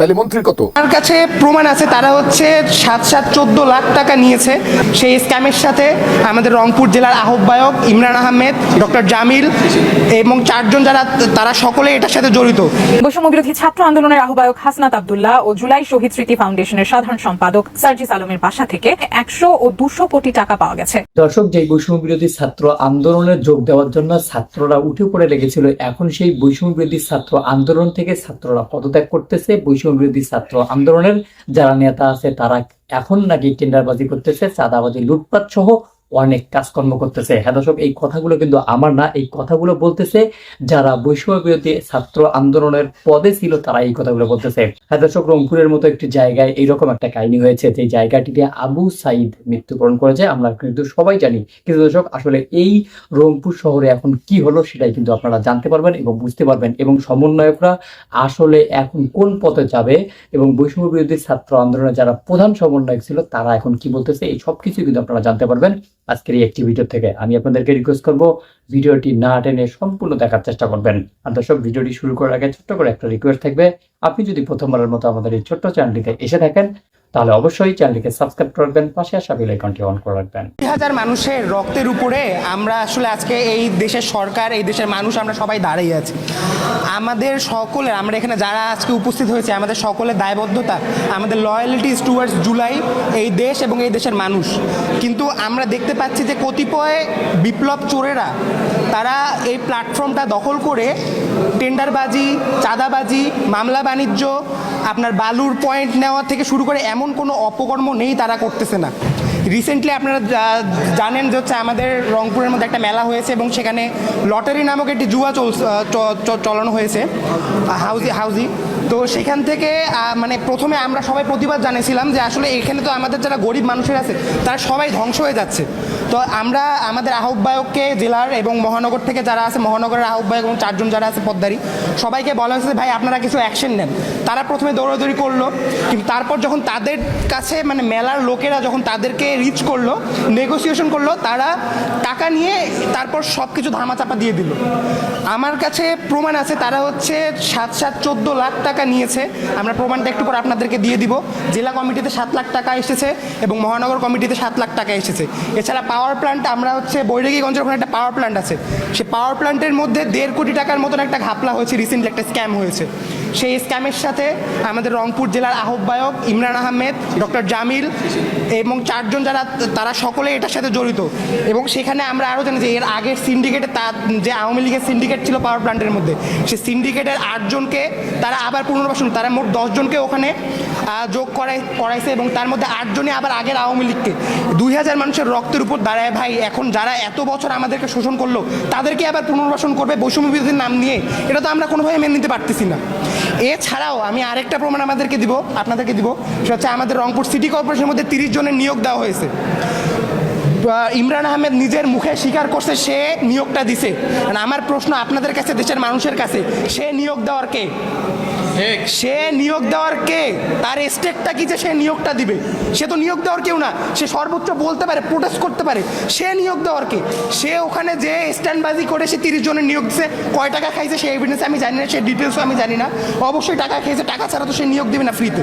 তাহলে মন্ত্রীর কত? আমার কাছে প্রমাণ আছে তারা হচ্ছে সাত সাত চোদ্দ লাখ টাকা নিয়েছে। সেই স্ক্যামের সাথে আমাদের রংপুর জেলার আহ্বায়ক ইমরান আহমেদ ডক্টর জামিল এবং চারজন যারা তারা সকলে এটার সাথে জড়িত। বৈষম্য বিরোধী ছাত্র আন্দোলনের আহ্বায়ক হাসনাত আব্দুল্লাহ ও জুলাই শহীদ স্মৃতি ফাউন্ডেশনের সাধারণ সম্পাদক সার্জিস আলমের বাসা থেকে একশো ও দুশো কোটি টাকা পাওয়া গেছে। দর্শক যে বৈষম্য বিরোধী ছাত্র আন্দোলনে যোগ দেওয়ার জন্য ছাত্ররা উঠে পড়ে লেগেছিল এখন সেই বৈষম্য বিরোধী ছাত্র আন্দোলন থেকে ছাত্ররা পদত্যাগ করতেছে। বৈষম্য বিরোধী ছাত্র আন্দোলনের যারা নেতা আছে তারা এখন নাকি টেন্ডারবাজি করতেছে চাঁদাবাজি লুটপাট সহ অনেক কাজকর্ম করতেছে। হ্যাঁ দর্শক, এই কথাগুলো কিন্তু আমার না, এই কথাগুলো বলতেছে যারা বৈষম্য বিরোধী ছাত্র আন্দোলনের পদে ছিল, তারা এই কথাগুলো বলতেছে। হ্যাঁ দর্শক, রংপুরের মতো একটি জায়গায় এইরকম একটা কাহিনী হয়েছে যে জায়গাটিতে আবু সাইদ মৃত্যুবরণ করেছে। আমরা কিন্তু সবাই জানি। কিন্তু দর্শক, আসলে এই রংপুর শহরে এখন কি হলো সেটাই কিন্তু আপনারা জানতে পারবেন এবং বুঝতে পারবেন। এবং সমন্বয়করা আসলে এখন কোন পথে যাবে এবং বৈষম্য বিরোধী ছাত্র আন্দোলনের যারা প্রধান সমন্বয়ক ছিল, তারা এখন কি বলতেছে, এই সব কিছু কিন্তু আপনারা জানতে পারবেন। আজকের এই একটি ভিডিও থেকে আমি আপনাদেরকে রিকোয়েস্ট করব ভিডিওটি না টেনে সম্পূর্ণ দেখার চেষ্টা করবেন। আর দর্শক, ভিডিওটি শুরু করার আগে ছোট্ট করে একটা রিকোয়েস্ট থাকবে। আপনি যদি প্রথমবারের মতো আমাদের এই ছোট্ট চ্যানেলটিতে এসে থাকেন তাহলে অবশ্যই চ্যানেলটিকে সাবস্ক্রাইব করবেন পাশে আসা বেল আইকনটি অন করে রাখবেন। হাজার মানুষের রক্তের উপরে আমরা আসলে আজকে এই দেশের সরকার, এই দেশের মানুষ আমরা সবাই দাঁড়িয়ে আছি। আমাদের সকলের, আমরা এখানে যারা আজকে উপস্থিত হয়েছে, আমাদের সকলের দায়বদ্ধতা, আমাদের লয়ালিটি টুয়ার্ডস জুলাই এই দেশ এবং এই দেশের মানুষ। কিন্তু আমরা দেখতে পাচ্ছি যে কতিপয় বিপ্লব চোরেরা, তারা এই প্ল্যাটফর্মটা দখল করে টেন্ডারবাজি, চাঁদাবাজি, মামলা বাণিজ্য, আপনার বালুর পয়েন্ট নেওয়া থেকে শুরু করে এমন কোনো অপকর্ম নেই তারা করতেছে না। রিসেন্টলি আপনারা জানেন যে হচ্ছে আমাদের রংপুরের মধ্যে একটা মেলা হয়েছে এবং সেখানে লটারি নামক একটি জুয়া চল চলানো হয়েছে। হাউজি হাউজি তো সেখান থেকে মানে প্রথমে আমরা সবাই প্রতিবাদ জানিয়েছিলাম যে আসলে এখানে তো আমাদের যারা গরিব মানুষের আছে, তারা সবাই ধ্বংস হয়ে যাচ্ছে। তো আমরা আমাদের আহ্বায়ককে, জেলার এবং মহানগর থেকে যারা আছে, মহানগরের আহ্বায়ক এবং চারজন যারা আছে, পদ্মারি, সবাইকে বলা হয়েছে ভাই, আপনারা কিছু অ্যাকশন নেন। তারা প্রথমে দৌড়াদৌড়ি করল, কিন্তু তারপর যখন তাদের কাছে মানে মেলার লোকেরা যখন তাদেরকে রিচ করল নেগোসিয়েশন করল, তারা টাকা নিয়ে তারপর সব কিছু ধামাচাপা দিয়ে দিল। আমার কাছে প্রমাণ আছে, তারা হচ্ছে সাত সাত চোদ্দ লাখ টাকা নিয়েছে। আমরা প্রমাণটা একটু পর আপনাদেরকে দিয়ে দিব। জেলা কমিটিতে সাত লাখ টাকা এসেছে এবং মহানগর কমিটিতে সাত লাখ টাকা এসেছে। এছাড়া পাওয়ার প্ল্যান্ট আমরা হচ্ছে বৈরাগীগঞ্জের ওখানে একটা পাওয়ার প্ল্যান্ট আছে। সে পাওয়ার প্ল্যান্টের মধ্যে দেড় কোটি টাকার মতন একটা ঘাপলা হয়েছে। রিসেন্টলি একটা স্ক্যাম হয়েছে। সেই স্ক্যামের সাথে আমাদের রংপুর জেলার আহ্বায়ক ইমরান আহমেদ ডক্টর জামিল এবং চারজন যারা, তারা সকলে এটার সাথে জড়িত। এবং সেখানে আমরা আরও জানি যে এর আগের সিন্ডিকেটে তার যে আওয়ামী লীগের সিন্ডিকেট ছিল পাওয়ার প্ল্যান্টের মধ্যে, সে সিন্ডিকেটের আটজনকে তারা আবার পুনর্বাসন, তারা মোট দশজনকে ওখানে যোগ করাই, করাইছে এবং তার মধ্যে আটজনই আবার আগের আওয়ামী লীগকে। দুই হাজার মানুষের রক্তের উপর দাঁড়ায় ভাই, এখন যারা এত বছর আমাদেরকে শোষণ করল, তাদেরকে আবার পুনর্বাসন করবে বৈষম্য বিরোধীর নাম নিয়ে, এটা তো আমরা কোনোভাবে মেনে নিতে পারতেছি না। এছাড়াও আমি আরেকটা প্রমাণ আমাদেরকে দিব, আপনাদেরকে দিব, সেটা হচ্ছে আমাদের রংপুর সিটি কর্পোরেশনের মধ্যে তিরিশ জনের নিয়োগ দেওয়া হয়েছে। ইমরান আহমেদ নিজের মুখে স্বীকার করছে, সে নিয়োগটা দিছে। আমার প্রশ্ন আপনাদের কাছে, দেশের মানুষের কাছে, সে নিয়োগ দেওয়ার কে? সে নিয়োগ দেওয়ার কে? তার স্টেকটা কি যে সে নিয়োগটা দিবে? সে তো নিয়োগ দেওয়ার কেউ না। সে সর্বোচ্চ বলতে পারে প্রোটেস্ট করতে পারে। সে নিয়োগ দেওয়ার কে? সে ওখানে যে স্ট্যান্ডবাজি করে সে তিরিশ জনের নিয়োগ দিচ্ছে কয় টাকা খাইছে সে এভিডেন্স আমি জানি না সে ডিটেলসও আমি জানি না। অবশ্যই টাকা খেয়েছে, টাকা ছাড়া তো সে নিয়োগ দেবে না ফ্রিতে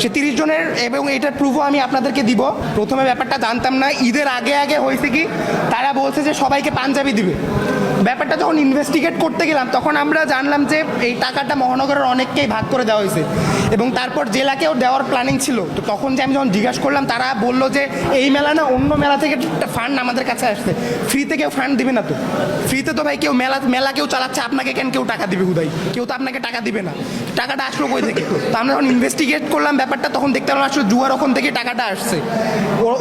সে তিরিশ জনের এবং এটার প্রুফও আমি আপনাদেরকে দিব। প্রথমে ব্যাপারটা জানতাম না। ঈদের আগে আগে হয়েছে কি? তারা বলছে যে সবাইকে পাঞ্জাবি দিবে। ব্যাপারটা যখন ইনভেস্টিগেট করতে গেলাম, তখন আমরা জানলাম যে এই টাকাটা মহানগরের অনেককেই ভাগ করে দেওয়া হয়েছে। এবং তারপর জেলাকেও দেওয়ার প্ল্যানিং ছিল। তো তখন যে আমি যখন জিজ্ঞাসা করলাম, তারা বলল যে এই মেলা না অন্য মেলা থেকে ফান্ড আমাদের কাছে আসছে। ফ্রিতে কেউ ফান্ড দিবে না তো। ফ্রিতে তো ভাই কেউ মেলা মেলা কেউ চালাচ্ছে, আপনাকে কেন কেউ টাকা দিবে হুদাই? কেউ তো আপনাকে টাকা দিবে না। টাকাটা আসলো কই থেকে? তো আমরা যখন ইনভেস্টিগেট করলাম ব্যাপারটা, তখন দেখতে পেলাম আসলে জুয়ার ওখান থেকে টাকাটা আসছে।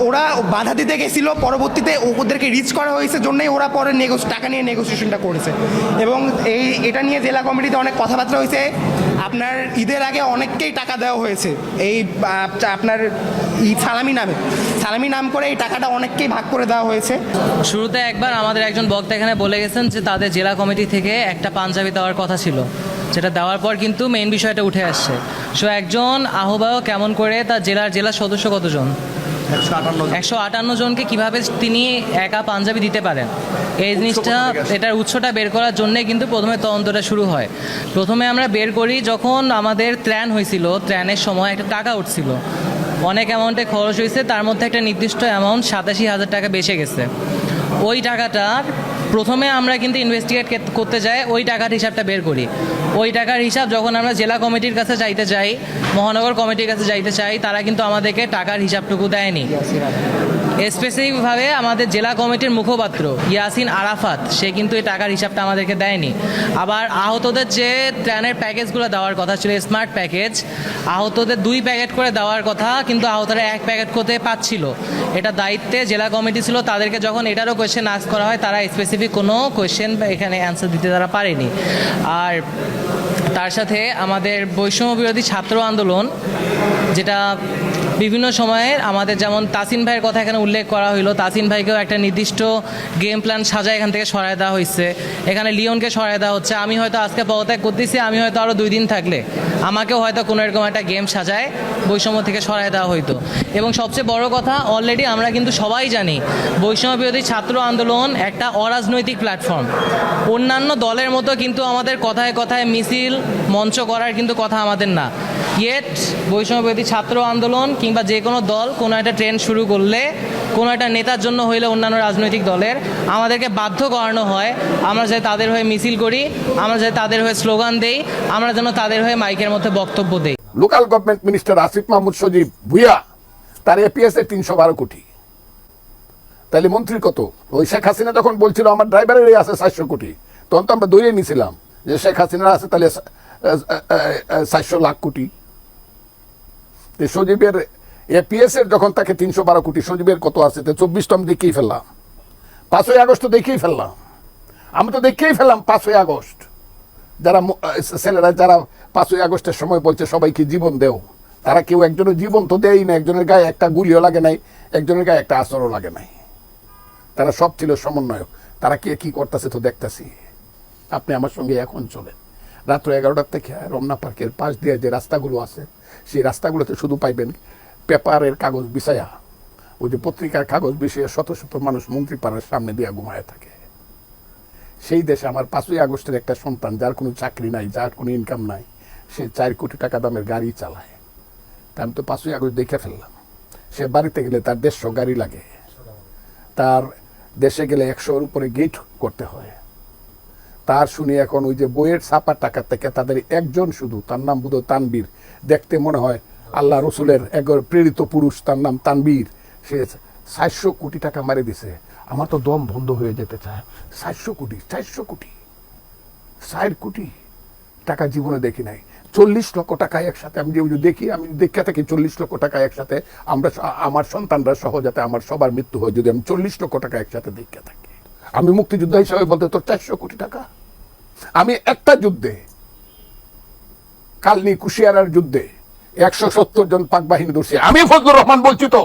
ওরা বাধা দিতে গেছিল, পরবর্তীতে ওদেরকে রিচ করা হয়েছে জন্যই ওরা পরে নেগোস টাকা নিয়ে নেগোসিয়েশনটা করেছে। এবং এই, এটা নিয়ে জেলা কমিটিতে অনেক কথাবার্তা হয়েছে। আপনার ঈদের আগে অনেককেই টাকা দেওয়া হয়েছে। এই আপনার সালামি নামে। সালামি নাম করে এই টাকাটা অনেককেই ভাগ করে দেওয়া হয়েছে। শুরুতে একবার আমাদের একজন বক্তা এখানে বলে গেছেন যে তাদের জেলা কমিটি থেকে একটা পাঞ্জাবি দেওয়ার কথা ছিল। যেটা দেওয়ার পর কিন্তু মেইন বিষয়টা উঠে আসছে। সো একজন আহ্বায়ক কেমন করে তার জেলার জেলার সদস্য কতজন? একশো আটান্ন জনকে কীভাবে তিনি একা পাঞ্জাবি দিতে পারেন? এই জিনিসটা এটার উৎসটা বের করার জন্যে কিন্তু প্রথমে তদন্তটা শুরু হয়। প্রথমে আমরা বের করি যখন আমাদের ত্রাণ হয়েছিল ত্রাণের সময় একটা টাকা উঠছিল। অনেক অ্যামাউন্টে খরচ হয়েছে তার মধ্যে একটা নির্দিষ্ট অ্যামাউন্ট সাতাশি হাজার টাকা বেঁচে গেছে। ওই টাকাটার প্রথমে আমরা কিন্তু ইনভেস্টিগেট করতে যাই ওই টাকার হিসাবটা বের করি। ওই টাকার হিসাব যখন আমরা জেলা কমিটির কাছে চাইতে চাই, মহানগর কমিটির কাছে যাইতে চাই, তারা কিন্তু আমাদেরকে টাকার হিসাবটুকু দেয়নি। স্পেসিফিকভাবে আমাদের জেলা কমিটির মুখপাত্র ইয়াসিন আরাফাত, সে কিন্তু এই টাকার হিসাবটা আমাদেরকে দেয়নি। আবার আহতদের যে ত্রাণের প্যাকেজগুলো দেওয়ার কথা ছিল, স্মার্ট প্যাকেজ, আহতদের দুই প্যাকেট করে দেওয়ার কথা কিন্তু আহতরা এক প্যাকেট করতে পাচ্ছিল এটা দায়িত্বে জেলা কমিটি ছিল, তাদেরকে যখন এটারও কোয়েশ্চেন আস করা হয়, তারা স্পেসিফিক কোনো কোয়েশ্চেন এখানে অ্যান্সার দিতে তারা পারেনি। আর তার সাথে আমাদের বৈষম্য বিরোধী ছাত্র আন্দোলন, যেটা বিভিন্ন সময়ে আমাদের যেমন তাসিন ভাইয়ের কথা এখানে উল্লেখ করা হইল, তাসিন ভাইকেও একটা নির্দিষ্ট গেম প্ল্যান সাজায় এখান থেকে সরায় দেওয়া হয়েছে এখানে লিওনকে সরায় দেওয়া হচ্ছে। আমি হয়তো আজকে পদত্যাগ করতেছি, আমি হয়তো আরও দুই দিন থাকলে। আমাকেও হয়তো কোনো এরকম একটা গেম সাজায়, বৈষম্য থেকে সরায় দেওয়া হইতো। এবং সবচেয়ে বড় কথা অলরেডি আমরা কিন্তু সবাই জানি বৈষম্য বিরোধী ছাত্র আন্দোলন একটা অরাজনৈতিক প্ল্যাটফর্ম অন্যান্য দলের মতো কিন্তু আমাদের কথায় কথায় মিছিল, মঞ্চ করার কিন্তু কথা আমাদের না। ইয়েট বৈষম্যবিরোধী ছাত্র আন্দোলন কিংবা যে কোনো দল কোনো একটা ট্রেন্ড শুরু করলে, কোনো একটা নেতার জন্য হইলে অন্যান্য রাজনৈতিক দলের, আমাদেরকে বাধ্য করানো হয়। আমরা যাতে তাদের হয়ে মিছিল করি, আমরা যাতে তাদের হয়ে স্লোগান দেই, আমরা যেন তাদের হয়ে মাইকের মধ্যে বক্তব্য দেই। Local government minister Asif Mahmud Sajib Bhuiyan তার এপিএস এ তিনশো বারো কোটি। তাহলে মন্ত্রী কত? ওই শেখ হাসিনা যখন বলছিল, আমার ড্রাইভারের আছে চারশো কোটি। তখন তো আমরা দৌড়ে নিয়েছিলাম যে শেখ হাসিনার আছে তাহলে চারশো লাখ কোটি। সজীবের এপিএস এর যখন তাকে তিনশো বারো কোটি সজীবের কত আছে চব্বিশটা আমি দেখেই ফেললাম। পাঁচই আগস্ট তো দেখেই ফেললাম। আমি তো দেখেই ফেললাম পাঁচই আগস্ট। যারা ছেলেরা যারা পাঁচই আগস্টের সময় বলছে, সবাইকে জীবন দেও। তারা কেউ একজনের জীবন তো দেয়ই না, একজনের গায়ে একটা গুলিও লাগে নাই, একজনের গায়ে একটা আসরও লাগে নাই। তারা সব ছিল সমন্বয়ক। তারা কে কি করতেছে তো দেখতেছি। আপনি আমার সঙ্গে এখন চলেন। রাত্র এগারোটার থেকে রমনা পার্কের পাশ দিয়ে যে রাস্তাগুলো আছে সেই রাস্তাগুলোতে শুধু পাইবেন পেপারের কাগজ বিছায়া। ওই যে পত্রিকার কাগজ বিষয়ে শত শত মানুষ মন্ত্রী পাড়ার সামনে দিয়ে ঘুমায় থাকে। সেই দেশে আমার পাঁচই আগস্টের একটা সন্তান, যার কোনো চাকরি নাই, যার কোনো ইনকাম নাই, সে চার কোটি টাকা দামের গাড়ি চালায়। তা আমি তো পাঁচই আগস্ট দেখে ফেললাম। সে বাড়িতে গেলে তার দেড়শো গাড়ি লাগে। তার দেশে গেলে একশোর উপরে গেট করতে হয়। তার শুনি এখন ওই যে বইয়ের ছাপার টাকা থেকে তাদের একজন শুধু, তার নাম বোধ তানবীর দেখতে মনে হয় আল্লাহ রসুলের একর প্রেরিত পুরুষ, তার নাম তানবীর। সে চারশো কোটি টাকা মারি দিছে। আমার তো দম বন্ধ হয়ে যেতে চায়। চারশো কোটি চারশো কোটি ষাট কোটি টাকা জীবনে দেখি নাই। চল্লিশ লক্ষ টাকা একসাথে আমি যে দেখি, আমি দেখে থাকি চল্লিশ লক্ষ টাকা একসাথে, আমরা আমার সন্তানরা সহ যাতে আমার সবার মৃত্যু হয়, যদি আমি চল্লিশ লক্ষ টাকা একসাথে দেখে থাকি। আমি মুক্তিযোদ্ধা হিসাবে বলতে তোর চারশো কোটি টাকা। আমি একটা যুদ্ধে কালনি কুশিয়ারার যুদ্ধে একশো সত্তর জন পাক বাহিনী ধরছি। আমি ফজলুর রহমান বলছি তো।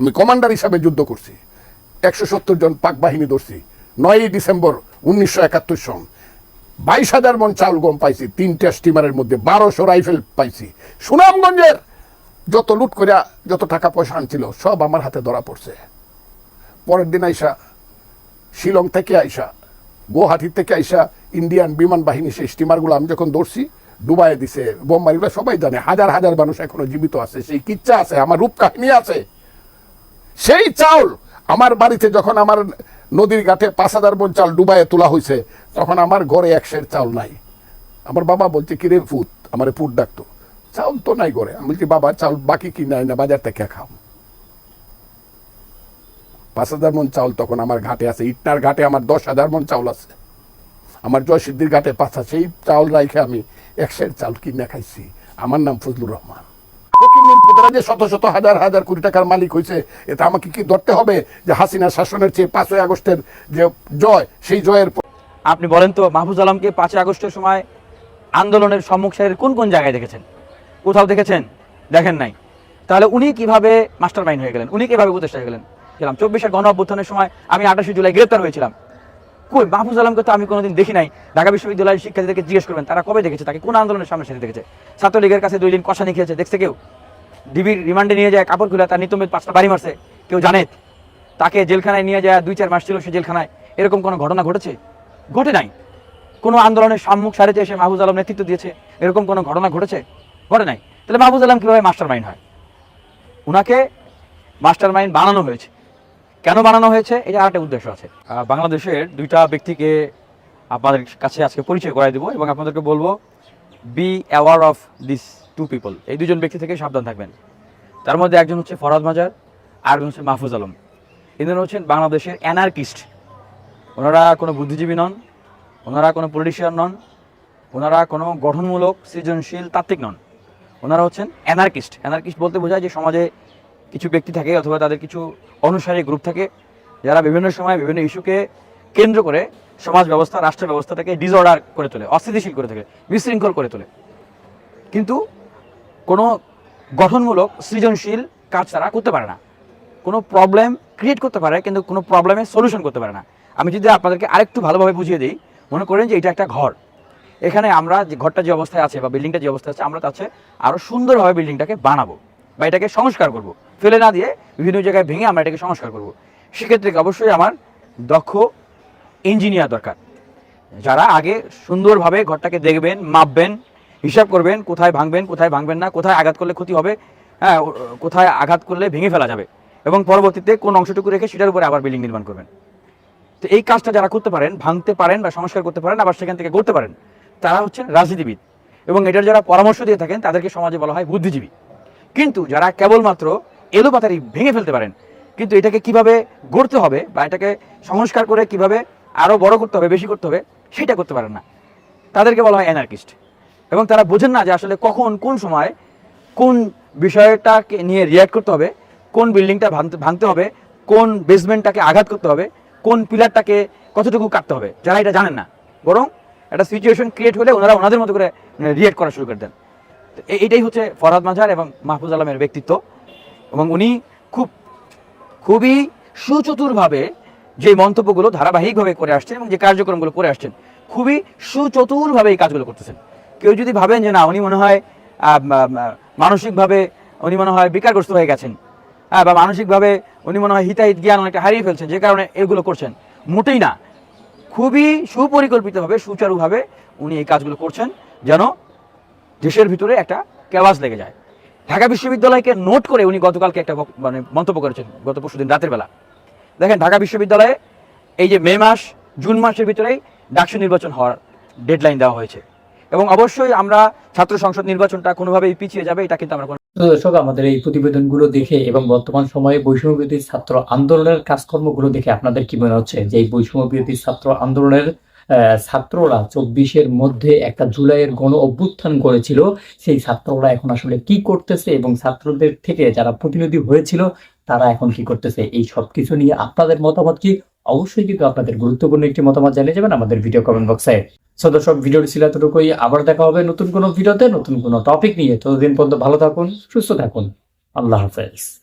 আমি কমান্ডার হিসাবে যুদ্ধ করছি। একশো সত্তর জন পাক বাহিনী ধরছি। নয়ই ডিসেম্বর উনিশশো একাত্তর সন। বাইশ হাজার মন চাউল গম পাইছি, তিনটা স্টিমারের মধ্যে বারোশো রাইফেল পাইছি। সুনামগঞ্জের যত লুট করে যত টাকা পয়সা আনছিল, সব আমার হাতে ধরা পড়ছে। পরের দিন আইসা শিলং থেকে আইসা গুয়াহাটি থেকে আইসা ইন্ডিয়ান বিমান বাহিনী সেই স্টিমারগুলো আমি যখন ধরছি ডুবাই দিছে বোম মারিগুলো সবাই জানে, হাজার হাজার মানুষ এখনও জীবিত আছে, সেই কিচ্ছা আছে, আমার রূপ কাহিনী আছে। সেই চাউল আমার বাড়িতে যখন আমার নদীর ঘাটে পাঁচ হাজার বোন চাল ডুবাইয়ে তোলা হয়েছে তখন আমার ঘরে এক সের চাউল নাই। আমার বাবা বলছে, কিরে ফুট আমার ফুট ডাকতো। চাউল তো নাই ঘরে। আমি বলছি, বাবা, চাউল বাকি কি নাই, না বাজার থেকে খাও পাঁচ হাজার মন চাউল তখন আমার ঘাটে আছে ইটনার ঘাটে আমার দশ হাজার মন চাউল আছে। আমার জয়সিদ্ধির ঘাটে পাঁচা সেই চাউল রাইখে আমি একশের চাউল কিনে খাইছি। আমার নাম ফজলুর রহমান। যে শত শত হাজার হাজার কোটি টাকার মালিক হয়েছে এটা আমাকে কি ধরতে হবে যে হাসিনা শাসনের চেয়ে পাঁচই আগস্টের যে জয়, সেই জয়ের আপনি বলেন তো, মাহফুজ আলমকে পাঁচই আগস্টের সময় আন্দোলনের সম্মুখ সারির কোন কোন জায়গায় দেখেছেন? কোথাও দেখেছেন? দেখেন নাই। তাহলে উনি কীভাবে মাস্টার মাইন্ড হয়ে গেলেন? উনি কীভাবে উপদেষ্টা হয়ে গেলেন? গেলাম। চব্বিশের গণ অভ্যুত্থানের সময় আমি আঠাশে জুলাই গ্রেপ্তার হয়েছিলাম। কই, মাহফুজ আলমকে তো আমি কোনোদিন দেখি নাই। ঢাকা বিশ্ববিদ্যালয়ের শিক্ষার্থীদেরকে জিজ্ঞেস করবেন, তারা কবে দেখেছে? তাকে কোন আন্দোলনের সামনে সাথে দেখেছে? ছাত্রলীগের কাছে দুই দিন কষা খেয়েছে দেখছে কেউ? ডিবির রিমান্ডে নিয়ে যায়, কাপড় খুলে তার নিতমেদ পাঁচটা বাড়ি মারছে, কেউ জানে? তাকে জেলখানায় নিয়ে যায়, দুই চার মাস ছিল সে জেলখানায়। এরকম কোনো ঘটনা ঘটেছে? ঘটে নাই। কোনো আন্দোলনের সম্মুখ সারিতে এসে মাহফুজ আলম নেতৃত্ব দিয়েছে, এরকম কোনো ঘটনা ঘটেছে? ঘটে নাই। তাহলে মাহফুজ আলম কীভাবে মাস্টার মাইন্ড হয়? উনাকে মাস্টার মাইন্ড বানানো হয়েছে। কেন বানানো হয়েছে? এটা আরেকটা উদ্দেশ্য আছে। বাংলাদেশের দুইটা ব্যক্তিকে আপনাদের কাছে আজকে পরিচয় করাই দেবো এবং আপনাদেরকে বলব be aware of this to people এই দুজন ব্যক্তি থেকে সাবধান থাকবেন। তার মধ্যে একজন হচ্ছে ফরাদ মাজার আর একজন হচ্ছে মাহফুজ আলম। এদের হচ্ছেন বাংলাদেশের অ্যানার্কিস্ট ওনারা কোনো বুদ্ধিজীবী নন, ওনারা কোনো পলিটিশিয়ান নন, ওনারা কোনো গঠনমূলক, সৃজনশীল, তাত্ত্বিক নন। ওনারা হচ্ছেন অ্যানার্কিস্ট অ্যানার্কিস্ট বলতে বোঝায় যে সমাজে কিছু ব্যক্তি থাকে অথবা তাদের কিছু অনুসারী গ্রুপ থাকে, যারা বিভিন্ন সময় বিভিন্ন ইস্যুকে কেন্দ্র করে সমাজ ব্যবস্থা, রাষ্ট্র ব্যবস্থাটাকে ডিসঅর্ডার করে তোলে, অস্থিতিশীল করে তোলে, বিশৃঙ্খল করে তোলে। কিন্তু কোনো গঠনমূলক, সৃজনশীল কাজ তারা করতে পারে না। কোনো প্রবলেম ক্রিয়েট করতে পারে, কিন্তু কোনো প্রবলেমের সলিউশন করতে পারে না। আমি যদি আপনাদেরকে আরেকটু ভালোভাবে বুঝিয়ে দিই, মনে করেন যে এটা একটা ঘর। এখানে আমরা যে ঘরটা যে অবস্থায় আছে বা বিল্ডিংটা যে অবস্থায় আছে, আমরা চেয়ে আরও সুন্দরভাবে বিল্ডিংটাকে বানাবো। বা এটাকে সংস্কার করব। ফেলে না দিয়ে বিভিন্ন জায়গায় ভেঙে আমরা এটাকে সংস্কার করব। সেক্ষেত্রে অবশ্যই আমার দক্ষ ইঞ্জিনিয়ার দরকার। যারা আগে সুন্দরভাবে ঘরটাকে দেখবেন, মাপবেন, হিসাব করবেন, কোথায় ভাঙবেন কোথায় ভাঙবেন না, কোথায় আঘাত করলে ক্ষতি হবে হ্যাঁ কোথায় আঘাত করলে ভেঙে ফেলা যাবে এবং পরবর্তীতে কোন অংশটুকু রেখে সেটার উপরে আবার বিল্ডিং নির্মাণ করবেন। তো এই কাজটা যারা করতে পারেন, ভাঙতে পারেন বা সংস্কার করতে পারেন, আবার সেখান থেকে করতে পারেন, তারা হচ্ছেন রাজনীতিবিদ এবং এটার যারা পরামর্শ দিয়ে থাকেন, তাদেরকে সমাজে বলা হয় বুদ্ধিজীবী। কিন্তু যারা কেবলমাত্র এলোপাতারি ভেঙে ফেলতে পারেন, কিন্তু এটাকে কীভাবে গড়তে হবে বা এটাকে সংস্কার করে কীভাবে আরও বড় করতে হবে, বেশি করতে হবে, সেটা করতে পারেন না। তাদেরকে বলা হয় অ্যানার্কিস্ট এবং তারা বোঝেন না যে আসলে কখন, কোন সময়, কোন বিষয়টাকে নিয়ে রিয়াক্ট করতে হবে, কোন বিল্ডিংটা ভাঙতে ভাঙতে হবে, কোন বেসমেন্টটাকে আঘাত করতে হবে, কোন পিলারটাকে কতটুকু কাটতে হবে, যারা এটা জানেন না। বরং একটা সিচুয়েশন ক্রিয়েট হলে ওনারা ওনাদের মতো করে রিয়েক্ট করা শুরু করে দেন। এটাই হচ্ছে ফরহাদ মাজার এবং মাহফুজ আলমের ব্যক্তিত্ব। এবং উনি খুব, খুবই সুচতুরভাবে যে মন্তব্যগুলো ধারাবাহিকভাবে করে আসছেন এবং যে কার্যক্রমগুলো করে আসছেন, খুবই সুচতুরভাবে এই কাজগুলো করতেছেন। কেউ যদি ভাবেন যে না, উনি মনে হয় মানসিকভাবে উনি মনে হয় বিকারগ্রস্ত হয়ে গেছেন হ্যাঁ বা মানসিকভাবে উনি মনে হয় হিতাহিত জ্ঞান অনেকটা হারিয়ে ফেলছেন যে কারণে এগুলো করছেন। মোটেই না। খুবই সুপরিকল্পিতভাবে, সুচারুভাবে উনি এই কাজগুলো করছেন যেন দেশের ভিতরে একটা কেওয়াজ লেগে যায়। ঢাকা বিশ্ববিদ্যালয়কে নোট করে উনি গতকালকে একটা মানে মন্তব্য করেছেন, গত পরশুদিন রাতের বেলা। দেখেন, ঢাকা বিশ্ববিদ্যালয়ে এই যে মে মাস, জুন মাসের ভিতরেই ডাকসু নির্বাচন হওয়ার ডেডলাইন দেওয়া হয়েছে। এবং অবশ্যই আমরা ছাত্র সংসদ নির্বাচনটা কোনোভাবেই পিছিয়ে যাবে, এটা কিন্তু আমরা দর্শক, আমাদের এই প্রতিবেদনগুলো দেখে এবং বর্তমান সময়ে বৈষম্য বিরোধী ছাত্র আন্দোলনের কাজকর্মগুলো দেখে আপনাদের কি মনে হচ্ছে? যে এই বৈষম্য বিরোধী ছাত্র আন্দোলনের ছাত্ররা চব্বিশের মধ্যে একটা জুলাইয়ের গণ অভ্যুত্থান করেছিল। সেই ছাত্ররা এখন আসলে কি করতেছে এবং ছাত্রদের থেকে যারা প্রতিনিধি হয়েছিল, তারা এখন কি করতেছে? এই সব কিছু নিয়ে আপনাদের মতামত কি? অবশ্যই কিন্তু আপনাদের গুরুত্বপূর্ণ একটি মতামত জানিয়ে যাবেন আমাদের ভিডিও কমেন্ট বক্সে সো দর্শক, ভিডিওটি ছিল এতটুকুই। আবার দেখা হবে নতুন কোনো ভিডিওতে, নতুন কোনো টপিক নিয়ে। ততদিন পর্যন্ত ভালো থাকুন, সুস্থ থাকুন। আল্লাহ হাফেজ।